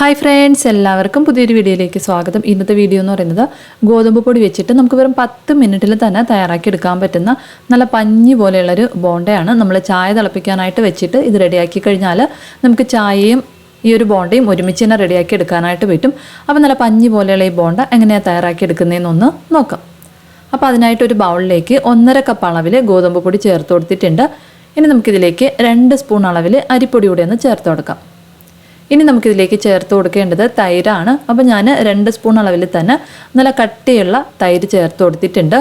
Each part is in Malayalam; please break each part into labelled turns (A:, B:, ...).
A: ഹായ് ഫ്രണ്ട്സ് എല്ലാവർക്കും പുതിയൊരു വീഡിയോയിലേക്ക് സ്വാഗതം. ഇന്നത്തെ വീഡിയോ എന്ന് പറയുന്നത് ഗോതമ്പ് പൊടി വെച്ചിട്ട് നമുക്ക് വെറും പത്ത് മിനിറ്റിൽ തന്നെ തയ്യാറാക്കി എടുക്കാൻ പറ്റുന്ന നല്ല പഞ്ഞി പോലെയുള്ളൊരു ബോണ്ടയാണ്. നമ്മൾ ചായ തിളപ്പിക്കാനായിട്ട് വെച്ചിട്ട് ഇത് റെഡിയാക്കി കഴിഞ്ഞാൽ നമുക്ക് ചായയും ഈ ഒരു ബോണ്ടയും ഒരുമിച്ച് തന്നെ റെഡിയാക്കി എടുക്കാനായിട്ട് പറ്റും. അപ്പോൾ നല്ല പഞ്ഞി പോലെയുള്ള ഈ ബോണ്ട എങ്ങനെയാണ് തയ്യാറാക്കി എടുക്കുന്നതെന്നൊന്ന് നോക്കാം. അപ്പോൾ അതിനായിട്ട് ഒരു ബൗളിലേക്ക് ഒന്നര കപ്പ് അളവിൽ ഗോതമ്പ് പൊടി ചേർത്ത് കൊടുത്തിട്ടുണ്ട്. ഇനി നമുക്കിതിലേക്ക് രണ്ട് സ്പൂൺ അളവിൽ അരിപ്പൊടി കൂടി ഒന്ന് ചേർത്ത് കൊടുക്കാം. ഇനി നമുക്കിതിലേക്ക് ചേർത്ത് കൊടുക്കേണ്ടത് തൈരാണ്. അപ്പോൾ ഞാൻ രണ്ട് സ്പൂൺ അളവിൽ തന്നെ നല്ല കട്ടിയുള്ള തൈര് ചേർത്ത് കൊടുത്തിട്ടുണ്ട്.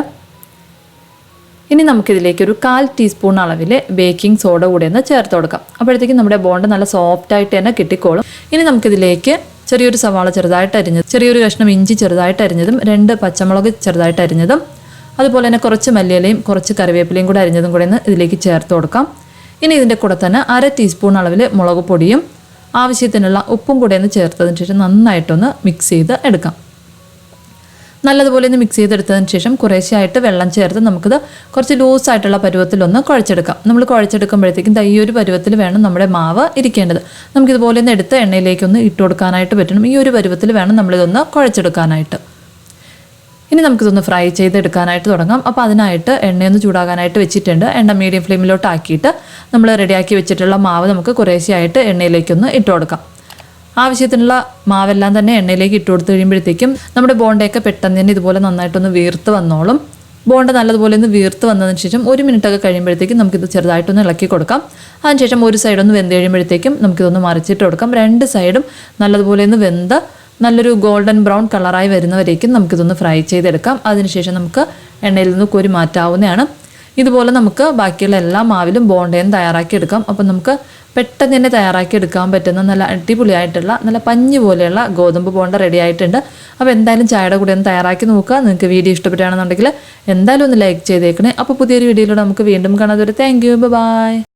A: ഇനി നമുക്കിതിലേക്ക് ഒരു കാൽ ടീസ്പൂൺ അളവിൽ ബേക്കിംഗ് സോഡ കൂടി ഒന്ന് ചേർത്ത് കൊടുക്കാം. അപ്പോഴത്തേക്കും നമ്മുടെ ബോണ്ട് നല്ല സോഫ്റ്റ് ആയിട്ട് തന്നെ കിട്ടിക്കോളും. ഇനി നമുക്കിതിലേക്ക് ചെറിയൊരു സവാള ചെറുതായിട്ട് അരിഞ്ഞത് ചെറിയൊരു കഷ്ണം ഇഞ്ചി ചെറുതായിട്ട് അരിഞ്ഞതും രണ്ട് പച്ചമുളക് ചെറുതായിട്ട് അരിഞ്ഞതും അതുപോലെ തന്നെ കുറച്ച് മല്ലിയിലയും കുറച്ച് കറിവേപ്പിലയും കൂടെ അരിഞ്ഞതും കൂടെ ഇതിലേക്ക് ചേർത്ത് കൊടുക്കാം. ഇനി ഇതിന്റെ കൂടെ തന്നെ അര ടീസ്പൂൺ അളവിൽ മുളക് പൊടിയും ആവശ്യത്തിനുള്ള ഉപ്പും കൂടെ ഒന്ന് ചേർത്തതിന് ശേഷം നന്നായിട്ടൊന്ന് മിക്സ് ചെയ്ത് എടുക്കാം. നല്ലതുപോലെ ഒന്ന് മിക്സ് ചെയ്തെടുത്തതിന് ശേഷം കുറേശ്ശെയായിട്ട് വെള്ളം ചേർത്ത് നമുക്കിത് കുറച്ച് ലൂസായിട്ടുള്ള പരുവത്തിലൊന്ന് കുഴച്ചെടുക്കാം. നമ്മൾ കുഴച്ചെടുക്കുമ്പോഴത്തേക്കും ഈ ഒരു പരുവത്തിൽ വേണം നമ്മുടെ മാവ് ഇരിക്കേണ്ടത്. നമുക്കിതുപോലെ ഒന്ന് എടുത്ത് എണ്ണയിലേക്കൊന്ന് ഇട്ട് കൊടുക്കാനായിട്ട് പറ്റണം. ഈ ഒരു പരുവത്തിൽ വേണം നമ്മളിതൊന്ന് കുഴച്ചെടുക്കാനായിട്ട്. ഇനി നമുക്കിതൊന്ന് ഫ്രൈ ചെയ്തെടുക്കാനായിട്ട് തുടങ്ങാം. അപ്പോൾ അതിനായിട്ട് എണ്ണയൊന്ന് ചൂടാകാനായിട്ട് വെച്ചിട്ടുണ്ട്. എണ്ണ മീഡിയം ഫ്ലെയിമിലോട്ട് ആക്കിയിട്ട് നമ്മൾ റെഡിയാക്കി വെച്ചിട്ടുള്ള മാവ് നമുക്ക് കുറേശ്ശെയായിട്ട് എണ്ണയിലേക്കൊന്ന് ഇട്ട് കൊടുക്കാം. ആവശ്യത്തിനുള്ള മാവെല്ലാം തന്നെ എണ്ണയിലേക്ക് ഇട്ട് കൊടുത്തു കഴിയുമ്പോഴത്തേക്കും നമ്മുടെ ബോണ്ടയൊക്കെ പെട്ടെന്ന് തന്നെ ഇതുപോലെ നന്നായിട്ടൊന്ന് വീർത്ത് വന്നോളും. ബോണ്ട നല്ലതുപോലെ ഒന്ന് വീർത്ത് വന്നതിന് ശേഷം ഒരു മിനിറ്റൊക്കെ കഴിയുമ്പോഴത്തേക്കും നമുക്കിത് ചെറുതായിട്ടൊന്ന് ഇളക്കി കൊടുക്കാം. അതിനുശേഷം ഒരു സൈഡൊന്ന് വെന്ത് കഴിയുമ്പോഴത്തേക്കും നമുക്കിതൊന്ന് മറിച്ചിട്ട് കൊടുക്കാം. രണ്ട് സൈഡും നല്ലതുപോലെ ഒന്ന് വെന്ത് നല്ലൊരു ഗോൾഡൻ ബ്രൗൺ കളറായി വരുന്നവരേക്കും നമുക്കിതൊന്ന് ഫ്രൈ ചെയ്തെടുക്കാം. അതിനുശേഷം നമുക്ക് എണ്ണയിൽ നിന്ന് കോരി മാറ്റാവുന്നതാണ്. ഇതുപോലെ നമുക്ക് ബാക്കിയുള്ള എല്ലാ മാവിലും ബോണ്ടയും തയ്യാറാക്കി എടുക്കാം അപ്പം നമുക്ക് പെട്ടെന്ന് തന്നെ തയ്യാറാക്കി എടുക്കാൻ പറ്റുന്ന നല്ല അടിപൊളിയായിട്ടുള്ള നല്ല പഞ്ഞി പോലെയുള്ള ഗോതമ്പ് ബോണ്ട റെഡി ആയിട്ടുണ്ട്. അപ്പോൾ എന്തായാലും ചായയുടെ കൂടെ ഒന്ന് തയ്യാറാക്കി നോക്കുക. നിങ്ങൾക്ക് വീഡിയോ ഇഷ്ടപ്പെട്ടാണെന്നുണ്ടെങ്കിൽ എന്തായാലും ഒന്ന് ലൈക്ക് ചെയ്തേക്കണേ. അപ്പോൾ പുതിയൊരു വീഡിയോയിലൂടെ നമുക്ക് വീണ്ടും കാണാതെ ഒരു താങ്ക് യു ബൈ